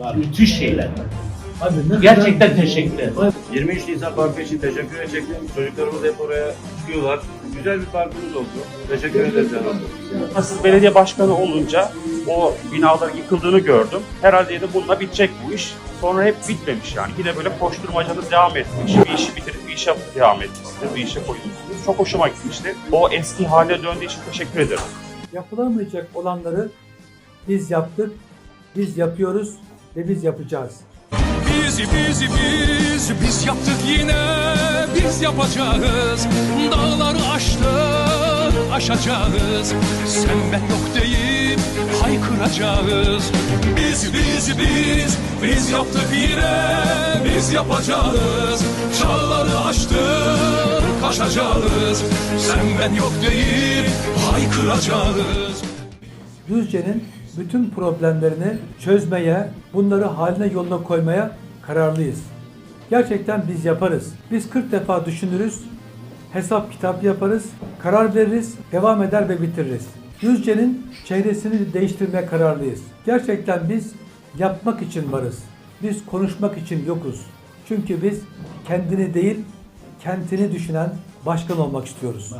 var. Müthiş şeyler var. Abi ne kadar- Gerçekten teşekkür ederim. 23 Nisan Parkı için teşekkür edecektim. Çocuklarımız hep oraya çıkıyorlar. Güzel bir parkımız oldu. Teşekkür ederiz. efendim. Siz belediye başkanı olunca o binaların yıkıldığını gördüm. Herhalde dedim bununla bitecek bu iş. Sonra hep bitmemiş yani. Yine böyle koşturmacanız devam etmiş. Bir işi bitirip bir işe devam etmişsiniz. Bir işe koymuşsunuz. Çok hoşuma gitmişti. O eski haline döndüğü için teşekkür ederim. Yapılamayacak olanları biz yaptık, biz yapıyoruz ve biz yapacağız. Biz, biz, biz, biz yaptık yine, biz yapacağız. Dağları aştık, aşacağız. Sen ben yok deyip haykıracağız. Biz, biz, biz, biz yaptık yine, biz yapacağız. Çağları aştık, aşacağız. Sen ben yok deyip haykıracağız. Düzce'nin bütün problemlerini çözmeye, bunları haline yoluna koymaya kararlıyız. Gerçekten biz yaparız. Biz 40 defa düşünürüz, hesap kitap yaparız, karar veririz, devam eder ve bitiririz. Düzce'nin çehresini değiştirmeye kararlıyız. Gerçekten biz yapmak için varız. Biz konuşmak için yokuz. Çünkü biz kendini değil, kentini düşünen başkan olmak istiyoruz.